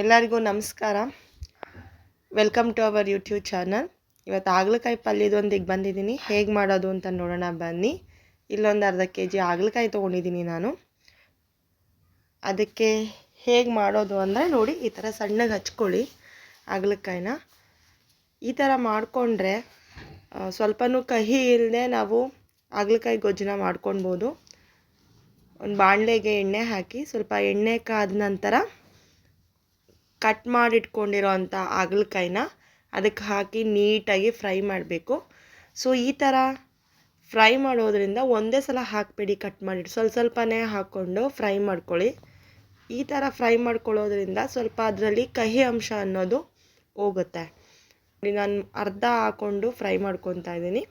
ಎಲ್ಲರಿಗೂ ನಮಸ್ಕಾರ. Welcome to our YouTube channel ಇವತ್ತು ಹಾಗಲಕಾಯಿ ಪಲ್ಯದೊಂದಿಗೆ ಬಂದಿದ್ದೀನಿ. ಹೇಗೆ ಮಾಡೋದು ಅಂತ ನೋಡೋಣ, ಬನ್ನಿ. ಇಲ್ಲೊಂದು ಅರ್ಧ ಕೆ ಜಿ ಹಾಗಲಕಾಯಿ ತೊಗೊಂಡಿದ್ದೀನಿ ನಾನು. ಅದಕ್ಕೆ ಹೇಗೆ ಮಾಡೋದು ಅಂದರೆ ನೋಡಿ, ಈ ಥರ ಸಣ್ಣಗೆ ಹಚ್ಕೊಳ್ಳಿ ಹಾಗಲಕಾಯಿನ. ಈ ಥರ ಮಾಡಿಕೊಂಡ್ರೆ ಸ್ವಲ್ಪನೂ ಕಹಿ ಇಲ್ಲದೆ ನಾವು ಹಾಗಲಕಾಯಿ ಗೊಜ್ಜನ ಮಾಡ್ಕೊಳ್ಬೋದು ಒಂದು ಬಾಣಲೆಗೆ ಎಣ್ಣೆ ಹಾಕಿ ಸ್ವಲ್ಪ ಎಣ್ಣೆ ಕಾದ ನಂತರ ಕಟ್ ಮಾಡಿಟ್ಕೊಂಡಿರೋ ಅಂಥ ಹಾಗಲಕಾಯಿನ ಅದಕ್ಕೆ ಹಾಕಿ ನೀಟಾಗಿ ಫ್ರೈ ಮಾಡಬೇಕು. ಸೊ ಈ ಥರ ಫ್ರೈ ಮಾಡೋದ್ರಿಂದ ಒಂದೇ ಸಲ ಹಾಕಬೇಡಿ ಕಟ್ ಮಾಡಿ ಸ್ವಲ್ಪ ಸ್ವಲ್ಪನೇ ಹಾಕ್ಕೊಂಡು ಫ್ರೈ ಮಾಡ್ಕೊಳ್ಳಿ. ಈ ಥರ ಫ್ರೈ ಮಾಡ್ಕೊಳ್ಳೋದ್ರಿಂದ ಸ್ವಲ್ಪ ಅದರಲ್ಲಿ ಕಹಿ ಅಂಶ ಅನ್ನೋದು ಹೋಗುತ್ತೆ. ನಾನು ಅರ್ಧ ಹಾಕ್ಕೊಂಡು ಫ್ರೈ ಮಾಡ್ಕೊತಾ ಇದ್ದೀನಿ.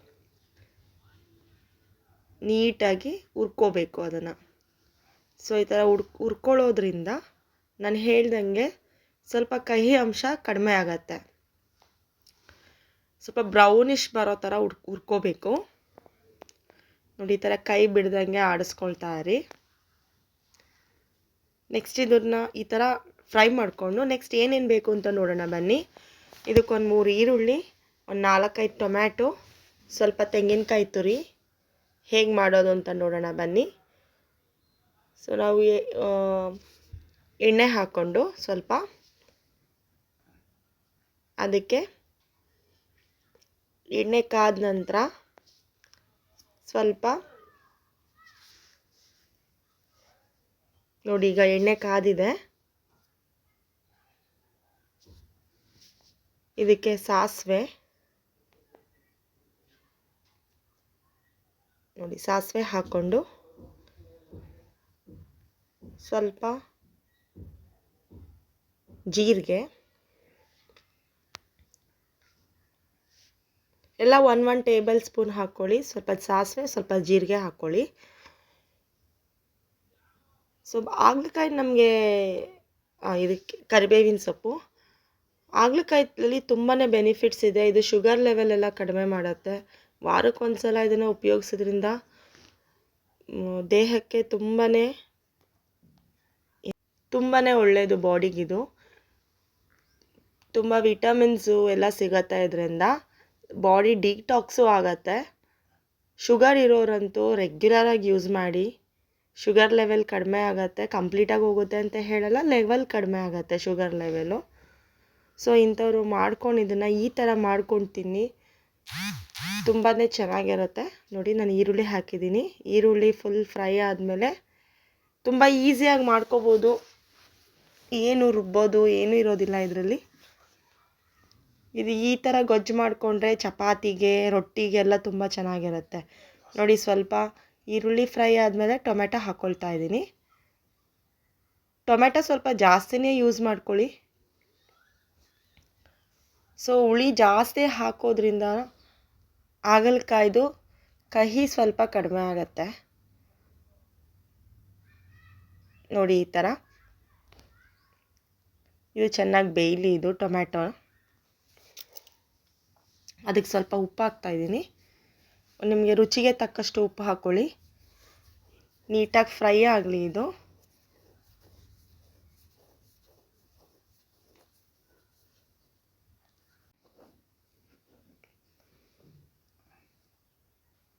ನೀಟಾಗಿ ಹುರ್ಕೋಬೇಕು ಅದನ್ನು. ಸೊ ಈ ಥರ ಹುಡ್ ಹುರ್ಕೊಳ್ಳೋದ್ರಿಂದ ನಾನು ಹೇಳ್ದಂಗೆ ಸ್ವಲ್ಪ ಕಹಿ ಅಂಶ ಕಡಿಮೆ ಆಗತ್ತೆ. ಸ್ವಲ್ಪ ಬ್ರೌನಿಶ್ ಬರೋ ಥರ ಉಡ್ ಹುರ್ಕೋಬೇಕು. ನೋಡಿ ಈ ಥರ ಕೈ ಬಿಡ್ದಂಗೆ ಆಡಿಸ್ಕೊಳ್ತಾ ಇರಿ. ನೆಕ್ಸ್ಟ್ ಇದನ್ನ ಈ ಥರ ಫ್ರೈ ಮಾಡಿಕೊಂಡು ನೆಕ್ಸ್ಟ್ ಏನೇನು ಬೇಕು ಅಂತ ನೋಡೋಣ ಬನ್ನಿ. ಇದಕ್ಕೊಂದು ಮೂರು ಈರುಳ್ಳಿ, ಒಂದು ನಾಲ್ಕೈದು ಟೊಮ್ಯಾಟೊ, ಸ್ವಲ್ಪ ತೆಂಗಿನಕಾಯಿ ತುರಿ. ಹೇಗೆ ಮಾಡೋದು ಅಂತ ನೋಡೋಣ ಬನ್ನಿ. ಸೊ ನಾವು ಎಣ್ಣೆ ಹಾಕ್ಕೊಂಡು ಸ್ವಲ್ಪ ಅದಕ್ಕೆ ಎಣ್ಣೆ ಕಾದ ನಂತರ ಸ್ವಲ್ಪ ನೋಡಿ ಈಗ ಎಣ್ಣೆ ಕಾದಿದೆ. ಇದಕ್ಕೆ ಸಾಸಿವೆ. ನೋಡಿ ಸಾಸಿವೆ ಹಾಕ್ಕೊಂಡು ಸ್ವಲ್ಪ ಜೀರಿಗೆ. ಎಲ್ಲ ಒನ್ ಒನ್ ಟೇಬಲ್ ಸ್ಪೂನ್ ಹಾಕ್ಕೊಳ್ಳಿ. ಸ್ವಲ್ಪ ಸಾಸಿವೆ, ಸ್ವಲ್ಪ ಜೀರಿಗೆ ಹಾಕ್ಕೊಳ್ಳಿ. ಸೊ ಆಗ್ಲಕಾಯಿ ನಮಗೆ ಇದಕ್ಕೆ ಕರಿಬೇವಿನ ಸೊಪ್ಪು. ಹಾಗಲಕಾಯಲ್ಲಿ ತುಂಬಾ ಬೆನಿಫಿಟ್ಸ್ ಇದೆ. ಇದು ಶುಗರ್ ಲೆವೆಲ್ ಎಲ್ಲ ಕಡಿಮೆ ಮಾಡುತ್ತೆ. ವಾರಕ್ಕೊಂದು ಸಲ ಇದನ್ನು ಉಪಯೋಗಿಸೋದ್ರಿಂದ ದೇಹಕ್ಕೆ ತುಂಬಾ ತುಂಬಾ ಒಳ್ಳೆಯದು ಬಾಡಿಗಿದು ತುಂಬ ವಿಟಮಿನ್ಸು ಎಲ್ಲ ಸಿಗತ್ತೆ ಇದರಿಂದ. ಬಾಡಿ ಡಿಟಾಕ್ಸು ಆಗತ್ತೆ. ಶುಗರ್ ಇರೋರಂತೂ ರೆಗ್ಯುಲರಾಗಿ ಯೂಸ್ ಮಾಡಿ ಶುಗರ್ ಲೆವೆಲ್ ಕಡಿಮೆ ಆಗುತ್ತೆ ಕಂಪ್ಲೀಟಾಗಿ ಹೋಗುತ್ತೆ ಅಂತ ಹೇಳಲ್ಲ ಲೆವೆಲ್ ಕಡಿಮೆ ಆಗುತ್ತೆ ಶುಗರ್ ಲೆವೆಲು ಸೊ ಇಂಥವ್ರು ಮಾಡ್ಕೊಂಡು ಇದನ್ನು ಈ ಥರ ಮಾಡ್ಕೊಂಡು ತಿನ್ನಿ. ತುಂಬಾ ಚೆನ್ನಾಗಿರುತ್ತೆ. ನೋಡಿ ನಾನು ಈರುಳ್ಳಿ ಹಾಕಿದ್ದೀನಿ. ಈರುಳ್ಳಿ ಫುಲ್ ಫ್ರೈ ಆದಮೇಲೆ ತುಂಬ ಈಸಿಯಾಗಿ ಮಾಡ್ಕೋಬೋದು. ಏನು ರುಬ್ಬೋದು, ಏನೂ ಇರೋದಿಲ್ಲ ಇದರಲ್ಲಿ. ಇದು ಈ ಥರ ಗೊಜ್ಜು ಮಾಡಿಕೊಂಡ್ರೆ ಚಪಾತಿಗೆ, ರೊಟ್ಟಿಗೆಲ್ಲ ತುಂಬ ಚೆನ್ನಾಗಿರುತ್ತೆ. ನೋಡಿ ಸ್ವಲ್ಪ ಈರುಳ್ಳಿ ಫ್ರೈ ಆದಮೇಲೆ ಟೊಮೆಟೊ ಹಾಕ್ಕೊಳ್ತಾ ಇದ್ದೀನಿ. ಟೊಮೆಟೊ ಸ್ವಲ್ಪ ಜಾಸ್ತಿನೇ ಯೂಸ್ ಮಾಡ್ಕೊಳ್ಳಿ. ಸೊ, ಹುಳಿ ಜಾಸ್ತಿ ಹಾಕೋದ್ರಿಂದ ಹಾಗಲಕಾಯ್ದು ಕಹಿ ಸ್ವಲ್ಪ ಕಡಿಮೆ ಆಗುತ್ತೆ. ನೋಡಿ ಈ ಥರ ಇದು ಚೆನ್ನಾಗಿ ಬೇಯಲಿ ಇದು ಟೊಮ್ಯಾಟೊ ಅದಕ್ಕೆ ಸ್ವಲ್ಪ ಉಪ್ಪು ಹಾಕ್ತಾಯಿದ್ದೀನಿ ನಿಮಗೆ ರುಚಿಗೆ ತಕ್ಕಷ್ಟು ಉಪ್ಪು ಹಾಕ್ಕೊಳ್ಳಿ ನೀಟಾಗಿ ಫ್ರೈ ಆಗಲಿ ಇದು.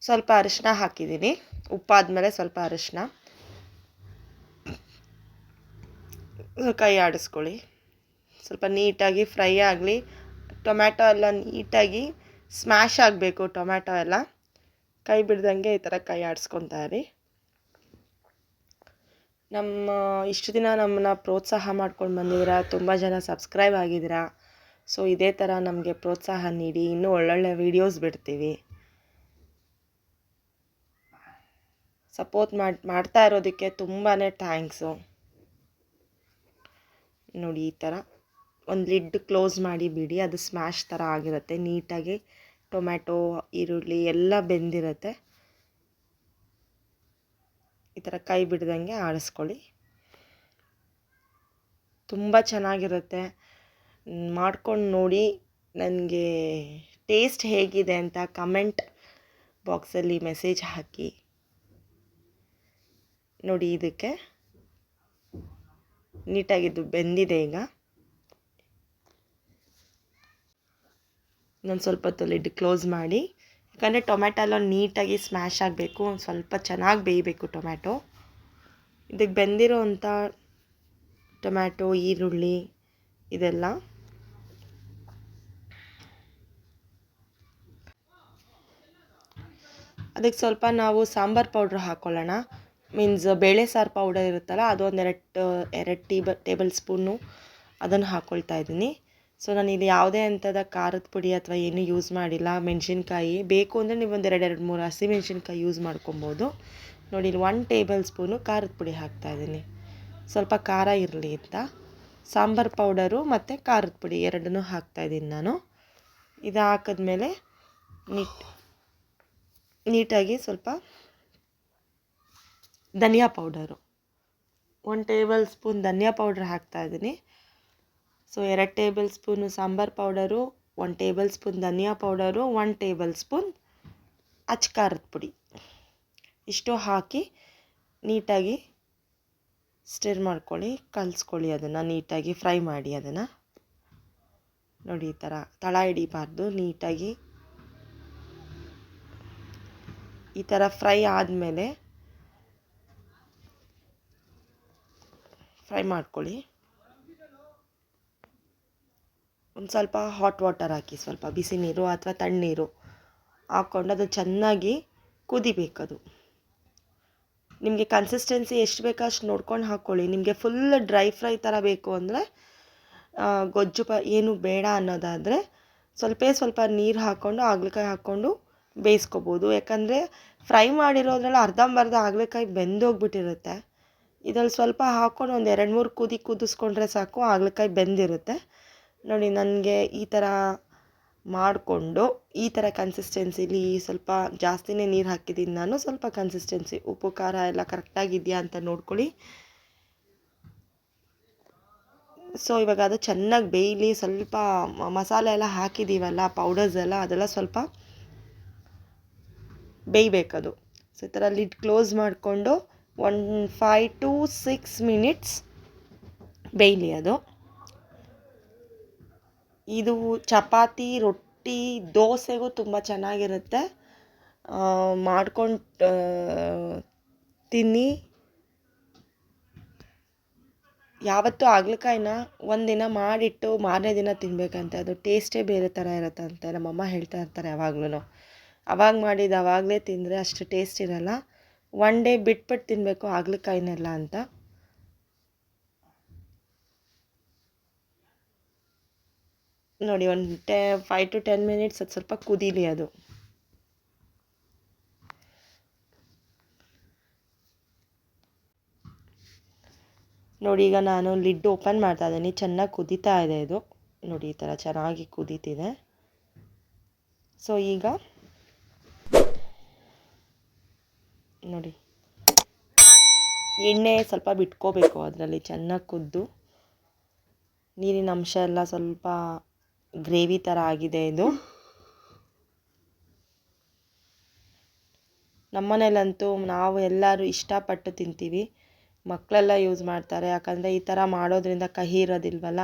ಸ್ವಲ್ಪ ಅರಿಶಿನ ಹಾಕಿದ್ದೀನಿ. ಉಪ್ಪಾದಮೇಲೆ ಸ್ವಲ್ಪ ಅರಿಶಿನ ಕೈ ಆಡಿಸ್ಕೊಳ್ಳಿ. ಸ್ವಲ್ಪ ನೀಟಾಗಿ ಫ್ರೈ ಆಗಲಿ. ಟೊಮ್ಯಾಟೊ ಎಲ್ಲ ನೀಟಾಗಿ ಸ್ಮ್ಯಾಶ್ ಆಗಬೇಕು ಟೊಮ್ಯಾಟೊ ಎಲ್ಲ. ಕೈ ಬಿಡ್ದಂಗೆ ಈ ಥರ ಕೈ ಆಡಿಸ್ಕೊತಾ ಇರಿ. ನಮ್ಮ, ಇಷ್ಟು ದಿನ ನಮ್ಮನ್ನ ಪ್ರೋತ್ಸಾಹ ಮಾಡ್ಕೊಂಡು ಬಂದಿದ್ದೀರಾ, ತುಂಬ ಜನ ಸಬ್ಸ್ಕ್ರೈಬ್ ಆಗಿದ್ದೀರಾ, ಸೊ ಇದೇ ಥರ ನಮಗೆ ಪ್ರೋತ್ಸಾಹ ನೀಡಿ, ಇನ್ನೂ ಒಳ್ಳೊಳ್ಳೆ ವೀಡಿಯೋಸ್ ಬಿಡ್ತೀವಿ. ಸಪೋರ್ಟ್ ಮಾಡಿ, ಮಾಡ್ತಾ ಇರೋದಕ್ಕೆ ತುಂಬಾ ಥ್ಯಾಂಕ್ಸು. ನೋಡಿ ಈ ಥರ. ಒಂದು ಲಿಡ್ ಕ್ಲೋಸ್ ಮಾಡಿ ಬಿಡಿ, ಅದು ಸ್ಮ್ಯಾಶ್ ಥರ ಆಗಿರುತ್ತೆ. ನೀಟಾಗಿ ಟೊಮ್ಯಾಟೊ, ಈರುಳ್ಳಿ ಎಲ್ಲ ಬೆಂದಿರುತ್ತೆ. ಈ ಥರ ಕೈ ಬಿಡ್ದಂಗೆ ಆಡಿಸ್ಕೊಳ್ಳಿ. ತುಂಬ ಚೆನ್ನಾಗಿರುತ್ತೆ. ಮಾಡ್ಕೊಂಡು ನೋಡಿ ನನಗೆ ಟೇಸ್ಟ್ ಹೇಗಿದೆ ಅಂತ ಕಮೆಂಟ್ ಬಾಕ್ಸಲ್ಲಿ ಮೆಸೇಜ್ ಹಾಕಿ. ನೋಡಿ ಇದಕ್ಕೆ. ನೀಟಾಗಿದ್ದು ಬೆಂದಿದೆ ಈಗ. ಇನ್ನೊಂದು ಸ್ವಲ್ಪ ಹೊತ್ತು ಕ್ಲೋಸ್ ಮಾಡಿ. ಯಾಕಂದರೆ ಟೊಮೆಟೊ ಎಲ್ಲ ನೀಟಾಗಿ ಸ್ಮ್ಯಾಶ್ ಆಗಬೇಕು, ಒಂದು ಸ್ವಲ್ಪ ಚೆನ್ನಾಗಿ ಬೇಯಬೇಕು ಟೊಮ್ಯಾಟೊ. ಇದಕ್ಕೆ ಬೆಂದಿರೋ ಅಂಥ ಟೊಮ್ಯಾಟೊ, ಈರುಳ್ಳಿ, ಇದೆಲ್ಲ. ಅದಕ್ಕೆ ಸ್ವಲ್ಪ ನಾವು ಸಾಂಬಾರು ಪೌಡ್ರ್ ಹಾಕ್ಕೊಳ್ಳೋಣ ಮೀನ್ಸ್ ಬೇಳೆ ಸಾರು ಪೌಡರ್ ಇರುತ್ತಲ್ಲ, ಅದು ಒಂದೆರಡು ಎರಡು ಟೀಬ ಟೇಬಲ್ ಸ್ಪೂನು ಅದನ್ನು ಹಾಕ್ಕೊಳ್ತಾ ಇದ್ದೀನಿ. ಸೊ ನಾನು ಇಲ್ಲಿ ಯಾವುದೇ ಅಂಥದ ಖಾರದ ಪುಡಿ ಅಥವಾ ಏನೂ ಯೂಸ್ ಮಾಡಿಲ್ಲ. ಮೆಣಸಿನ್ಕಾಯಿ ಬೇಕು ಅಂದರೆ ನೀವು ಒಂದು ಎರಡು ಎರಡು, ಮೂರು ಹಸಿಮೆಣ್ಸಿನ್ಕಾಯಿ ಯೂಸ್ ಮಾಡ್ಕೊಬೋದು. ನೋಡಿ, ಇಲ್ಲಿ ಒನ್ ಟೇಬಲ್ ಸ್ಪೂನು ಖಾರದ ಪುಡಿ ಹಾಕ್ತಾಯಿದ್ದೀನಿ ಸ್ವಲ್ಪ ಖಾರ ಇರಲಿ ಅಂತ. ಸಾಂಬಾರು ಪೌಡರು ಮತ್ತು ಖಾರದ ಪುಡಿ ಎರಡನ್ನೂ ಹಾಕ್ತಾಯಿದ್ದೀನಿ ನಾನು. ಇದು ಹಾಕಿದ್ಮೇಲೆ ನೀಟ್, ನೀಟಾಗಿ ಸ್ವಲ್ಪ ಧನಿಯಾ ಪೌಡರು. ಒನ್ ಟೇಬಲ್ ಸ್ಪೂನ್ ಧನಿಯಾ ಪೌಡ್ರ್ ಹಾಕ್ತಾಯಿದ್ದೀನಿ ಸೊ ಎರಡು tablespoon sambar powder one tablespoon ಧನಿಯಾ ಪೌಡರು ಒನ್ ಟೇಬಲ್ ಸ್ಪೂನ್ ಅಚ್ ಖಾರದ ಪುಡಿ. ಇಷ್ಟು ಹಾಕಿ ನೀಟಾಗಿ ಸ್ಟಿರ್ ಮಾಡ್ಕೊಳ್ಳಿ, ಕಲಿಸ್ಕೊಳ್ಳಿ ಅದನ್ನು, ನೀಟಾಗಿ ಫ್ರೈ ಮಾಡಿ ಅದನ್ನು. ನೋಡಿ ಈ ಥರ ತಳ ಹಿಡಿಬಾರ್ದು, ನೀಟಾಗಿ. ಈ ಥರ ಫ್ರೈ ಆದಮೇಲೆ ಫ್ರೈ ಮಾಡ್ಕೊಳ್ಳಿ. ಒಂದು ಸ್ವಲ್ಪ ಹಾಟ್ ವಾಟರ್ ಹಾಕಿ, ಸ್ವಲ್ಪ ಬಿಸಿ ನೀರು ಅಥವಾ ತಣ್ಣೀರು ಹಾಕ್ಕೊಂಡು ಅದು ಚೆನ್ನಾಗಿ ಕುದಿಬೇಕದು. ನಿಮಗೆ ಕನ್ಸಿಸ್ಟೆನ್ಸಿ ಎಷ್ಟು ಬೇಕೋ ಅಷ್ಟು ನೋಡ್ಕೊಂಡು ಹಾಕ್ಕೊಳ್ಳಿ ನಿಮಗೆ ಫುಲ್ ಡ್ರೈ ಫ್ರೈ ಥರ ಬೇಕು ಅಂದರೆ ಗೊಜ್ಜು ಪ, ಏನು ಬೇಡ ಅನ್ನೋದಾದರೆ ಸ್ವಲ್ಪ ಸ್ವಲ್ಪ ನೀರು ಹಾಕ್ಕೊಂಡು ಹಾಗಲಕಾಯಿ ಹಾಕ್ಕೊಂಡು ಬೇಯಿಸ್ಕೊಬೋದು. ಯಾಕಂದರೆ ಫ್ರೈ ಮಾಡಿರೋದ್ರಲ್ಲಿ ಅರ್ಧಂಬರ್ಧ ಹಾಗಲಕಾಯಿ ಬೆಂದೋಗ್ಬಿಟ್ಟಿರುತ್ತೆ. ಇದ್ರಲ್ಲಿ ಸ್ವಲ್ಪ ಹಾಕ್ಕೊಂಡು ಒಂದು ಎರಡು ಮೂರು ಕುದಿ ಕುದಿಸ್ಕೊಂಡ್ರೆ ಸಾಕು ಹಾಗಲಕಾಯಿ ಬೆಂದಿರುತ್ತೆ. ನೋಡಿ, ನನಗೆ ಈ ಥರ ಮಾಡಿಕೊಂಡು, ಈ ಥರ ಕನ್ಸಿಸ್ಟೆನ್ಸಿಲಿ ಸ್ವಲ್ಪ ಜಾಸ್ತಿನೇ ನೀರು ಹಾಕಿದ್ದೀನಿ ನಾನು, ಸ್ವಲ್ಪ ಕನ್ಸಿಸ್ಟೆನ್ಸಿ ಉಪ್ಪು, ಖಾರ ಎಲ್ಲ ಕರೆಕ್ಟಾಗಿದೆಯಾ ಅಂತ ನೋಡ್ಕೊಳ್ಳಿ. ಸೊ ಇವಾಗ ಅದು ಚೆನ್ನಾಗಿ ಬೇಯಲಿ, ಸ್ವಲ್ಪ ಮಸಾಲೆ ಎಲ್ಲ ಹಾಕಿದ್ದೀವಲ್ಲ ಪೌಡರ್ಸ್ ಎಲ್ಲ, ಅದೆಲ್ಲ ಸ್ವಲ್ಪ ಬೇಯಬೇಕದು. ಸೊ ಈ ಥರ ಲಿಡ್ ಕ್ಲೋಸ್ ಮಾಡಿಕೊಂಡು one five to six minutes ಬೇಯಲಿ ಅದು. ಇದು ಚಪಾತಿ, ರೊಟ್ಟಿ, ದೋಸೆಗೂ ತುಂಬ ಚೆನ್ನಾಗಿರುತ್ತೆ. ಮಾಡ್ಕೊಂಡು ತಿನ್ನಿ. ಯಾವತ್ತೂ ಹಾಗಲಕಾಯಿನ ಒಂದಿನ ಮಾಡಿಟ್ಟು ಮಾರನೇ ದಿನ ತಿನ್ನಬೇಕಂತೆ ಅದು ಟೇಸ್ಟೇ ಬೇರೆ ಥರ ಇರುತ್ತಂತೆ. ನಮ್ಮಮ್ಮ ಹೇಳ್ತಾ ಇರ್ತಾರೆ ಯಾವಾಗ್ಲೂ ಅವಾಗ ಮಾಡಿದ್ದು ಅವಾಗಲೇ ತಿಂದರೆ ಅಷ್ಟು ಟೇಸ್ಟ್ ಇರಲ್ಲ. ಒನ್ ಡೇ ಬಿಟ್ಬಿಟ್ಟು ತಿನ್ನಬೇಕು ಹಾಗಲಕಾಯಿನೆಲ್ಲ ಅಂತ. ನೋಡಿ, ಒಂದು ಟೆ ಫೈವ್ ಟು ಟೆನ್ ಮಿನಿಟ್ಸ್ ಅದು ಸ್ವಲ್ಪ ಕುದೀಲಿ ಅದು. ನೋಡಿ, ಈಗ ನಾನು ಲಿಡ್ ಓಪನ್ ಮಾಡ್ತಾ ಇದ್ದೀನಿ. ಚೆನ್ನಾಗಿ ಕುದೀತಾ ಇದೆ ಇದು. ನೋಡಿ, ಈ ಥರ ಚೆನ್ನಾಗಿ ಕುದೀತಿದೆ. ಸೊ ಈಗ ನೋಡಿ, ಎಣ್ಣೆ ಸ್ವಲ್ಪ ಬಿಟ್ಕೋಬೇಕು ಅದರಲ್ಲಿ, ಚೆನ್ನಾಗಿ ಕುದ್ದು. ನೀರಿನ ಅಂಶ ಎಲ್ಲ ಸ್ವಲ್ಪ ಗ್ರೇವಿ ಥರ ಆಗಿದೆ ಇದು. ನಮ್ಮನೇಲಂತೂ ನಾವು ಎಲ್ಲರೂ ಇಷ್ಟಪಟ್ಟು ತಿಂತೀವಿ. ಮಕ್ಕಳೆಲ್ಲ ಯೂಸ್ ಮಾಡ್ತಾರೆ. ಯಾಕಂದರೆ ಈ ಥರ ಮಾಡೋದ್ರಿಂದ ಕಹಿ ಇರೋದಿಲ್ವಲ್ಲ?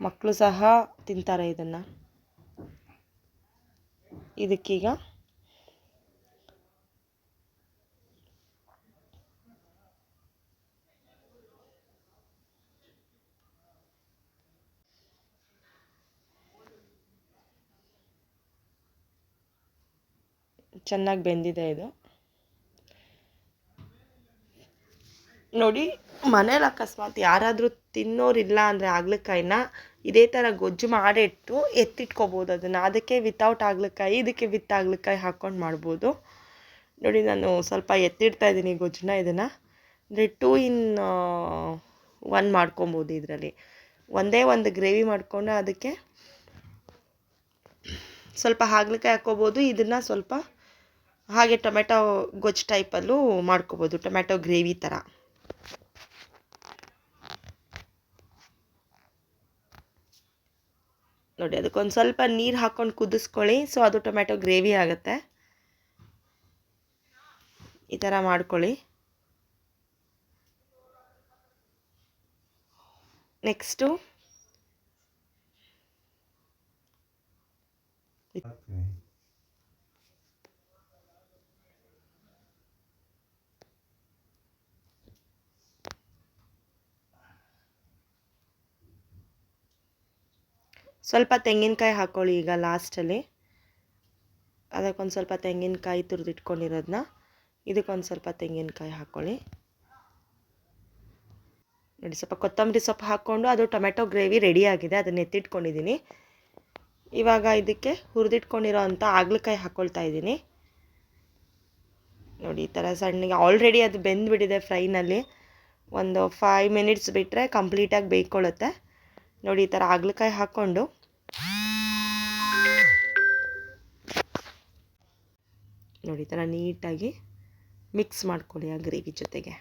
ಮಕ್ಕಳು ಸಹ ತಿಂತಾರೆ ಇದನ್ನು. ಇದಕ್ಕೀಗ ಚೆನ್ನಾಗಿ ಬೆಂದಿದೆ ಇದು. ನೋಡಿ, ಮನೇಲಿ ಅಕಸ್ಮಾತ್ ಯಾರಾದರೂ ತಿನ್ನೋರಿಲ್ಲ ಅಂದರೆ ಹಾಗಲಕಾಯಿನ ಇದೇ ಥರ ಗೊಜ್ಜು ಮಾಡಿಟ್ಟು ಎತ್ತಿಟ್ಕೋಬೋದು ಅದನ್ನು. ಅದಕ್ಕೆ ವಿತೌಟ್ ಆಗ್ಲಕಾಯಿ, ಇದಕ್ಕೆ ವಿತ್ ಆಗ್ಲಕಾಯಿ ಹಾಕ್ಕೊಂಡು ಮಾಡ್ಬೋದು. ನೋಡಿ, ನಾನು ಸ್ವಲ್ಪ ಎತ್ತಿಡ್ತಾ ಇದ್ದೀನಿ ಗೊಜ್ಜನ್ನ, ಇದನ್ನು. ಅಂದರೆ ಟೂ ಇನ್ ಒನ್ ಮಾಡ್ಕೊಬೋದು ಇದರಲ್ಲಿ. ಒಂದೇ ಒಂದು ಗ್ರೇವಿ ಮಾಡಿಕೊಂಡು ಅದಕ್ಕೆ ಸ್ವಲ್ಪ ಹಾಗಲಕಾಯಿ ಹಾಕ್ಕೋಬೋದು. ಇದನ್ನು ಸ್ವಲ್ಪ ಹಾಗೆ ಟೊಮೆಟೊ ಗೊಜ್ಜು ಟೈಪಲ್ಲೂ ಮಾಡ್ಕೋಬೋದು, ಟೊಮೆಟೊ ಗ್ರೇವಿ ಥರ. ನೋಡಿ, ಅದಕ್ಕೊಂದು ಸ್ವಲ್ಪ ನೀರು ಹಾಕ್ಕೊಂಡು ಕುದಿಸ್ಕೊಳ್ಳಿ, ಸೊ ಅದು ಟೊಮೆಟೊ ಗ್ರೇವಿ ಆಗುತ್ತೆ. ಈ ಥರ ಮಾಡ್ಕೊಳ್ಳಿ. ನೆಕ್ಸ್ಟು. ಸ್ವಲ್ಪ ತೆಂಗಿನಕಾಯಿ ಹಾಕ್ಕೊಳ್ಳಿ ಈಗ ಲಾಸ್ಟಲ್ಲಿ. ಅದಕ್ಕೊಂದು ಸ್ವಲ್ಪ ತೆಂಗಿನಕಾಯಿ ತುರಿದಿಟ್ಕೊಂಡಿರೋದನ್ನ ಇದಕ್ಕೊಂದು ಸ್ವಲ್ಪ ತೆಂಗಿನಕಾಯಿ ಹಾಕ್ಕೊಳ್ಳಿ ನೋಡಿ, ಸ್ವಲ್ಪ ಕೊತ್ತಂಬರಿ ಸೊಪ್ಪು ಹಾಕ್ಕೊಂಡು ಅದು ಟೊಮೆಟೊ ಗ್ರೇವಿ ರೆಡಿಯಾಗಿದೆ ಅದನ್ನ ಎತ್ತಿಟ್ಕೊಂಡಿದ್ದೀನಿ. ಇವಾಗ ಇದಕ್ಕೆ ಹುರಿದಿಟ್ಕೊಂಡಿರೋ ಅಂಥ ಹಾಗಲಕಾಯಿ ಹಾಕ್ಕೊಳ್ತಾ ಇದ್ದೀನಿ. ನೋಡಿ, ಈ ಥರ ಸಣ್ಣಗೆ ಆಲ್ರೆಡಿ ಅದು ಬೆಂದ್ಬಿಟ್ಟಿದೆ ಫ್ರೈನಲ್ಲಿ ಒಂದು ಫೈವ್ ಮಿನಿಟ್ಸ್ ಬಿಟ್ಟರೆ ಕಂಪ್ಲೀಟಾಗಿ ಬೇಯ್ಕೊಳ್ಳುತ್ತೆ. ನೋಡಿ ಈ ಥರ ಹಾಗಲಕಾಯಿ ಹಾಕ್ಕೊಂಡು ನೋಡಿ ಈ ಥರ ನೀಟಾಗಿ ಮಿಕ್ಸ್ ಮಾಡ್ಕೊಳ್ಳಿ ಆ ಗ್ರೇವಿ ಜೊತೆಗೆ.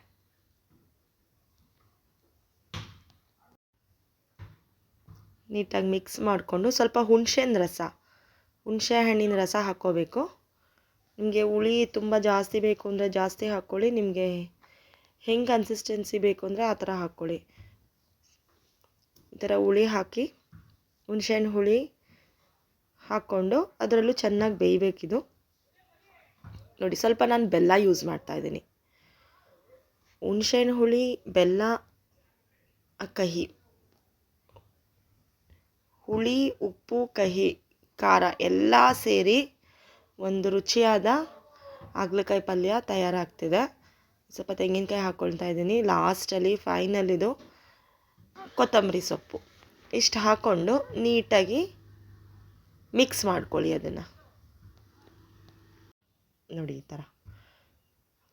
ನೀಟಾಗಿ ಮಿಕ್ಸ್ ಮಾಡಿಕೊಂಡು ಸ್ವಲ್ಪ ಹುಣಸೆಹಣ್ಣು ರಸ ಹುಣಸೆ ಹಣ್ಣಿನ ರಸ ಹಾಕ್ಕೋಬೇಕು. ನಿಮಗೆ ಹುಳಿ ತುಂಬ ಜಾಸ್ತಿ ಬೇಕು ಅಂದರೆ ಜಾಸ್ತಿ ಹಾಕ್ಕೊಳ್ಳಿ, ನಿಮಗೆ ಹೆಂಗೆ ಕನ್ಸಿಸ್ಟೆನ್ಸಿ ಬೇಕು ಅಂದರೆ ಆ ಥರ ಹಾಕ್ಕೊಳ್ಳಿ. ಈ ಥರ ಹುಳಿ ಹಾಕಿ, ಹುಣ್ಸೆಹಣ್ಣು ಹುಳಿ ಹಾಕ್ಕೊಂಡು ಅದರಲ್ಲೂ ಚೆನ್ನಾಗಿ ಬೇಯಬೇಕಿದು. ನೋಡಿ, ಸ್ವಲ್ಪ ನಾನು ಬೆಲ್ಲ ಯೂಸ್ ಮಾಡ್ತಾ ಇದ್ದೀನಿ. ಹುಣ್ಸೆಹಣ್ಣು ಹುಳಿ, ಬೆಲ್ಲ, ಕಹಿ. ಹುಳಿ, ಉಪ್ಪು, ಕಹಿ, ಖಾರ ಎಲ್ಲ ಸೇರಿ ಒಂದು ರುಚಿಯಾದ ಹಾಗಲಕಾಯಿ ಪಲ್ಯ ತಯಾರಾಗ್ತಿದೆ. ಸ್ವಲ್ಪ ತೆಂಗಿನಕಾಯಿ ಹಾಕ್ಕೊಳ್ತಾ ಇದ್ದೀನಿ. ಲಾಸ್ಟಲ್ಲಿ ಫೈನಲಿದು ಕೊತ್ತಂಬರಿ ಸೊಪ್ಪು. ಇಷ್ಟು ಹಾಕ್ಕೊಂಡು ನೀಟಾಗಿ ಮಿಕ್ಸ್ ಮಾಡ್ಕೊಳ್ಳಿ ಅದನ್ನು. ನೋಡಿ ಈ ಥರ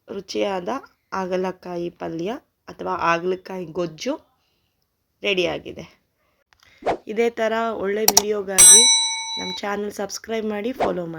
ರುಚಿಯಾದ ಹಾಗಲಕಾಯಿ ಪಲ್ಯ ಅಥವಾ ಹಾಗಲಕಾಯಿ ಗೊಜ್ಜು ರೆಡಿಯಾಗಿದೆ ಇದೇ ಥರ ಒಳ್ಳೆ ವಿಡಿಯೋಗಾಗಿ ನಮ್ಮ ಚಾನಲ್ ಸಬ್ಸ್ಕ್ರೈಬ್ ಮಾಡಿ ಫಾಲೋ ಮಾಡಿ.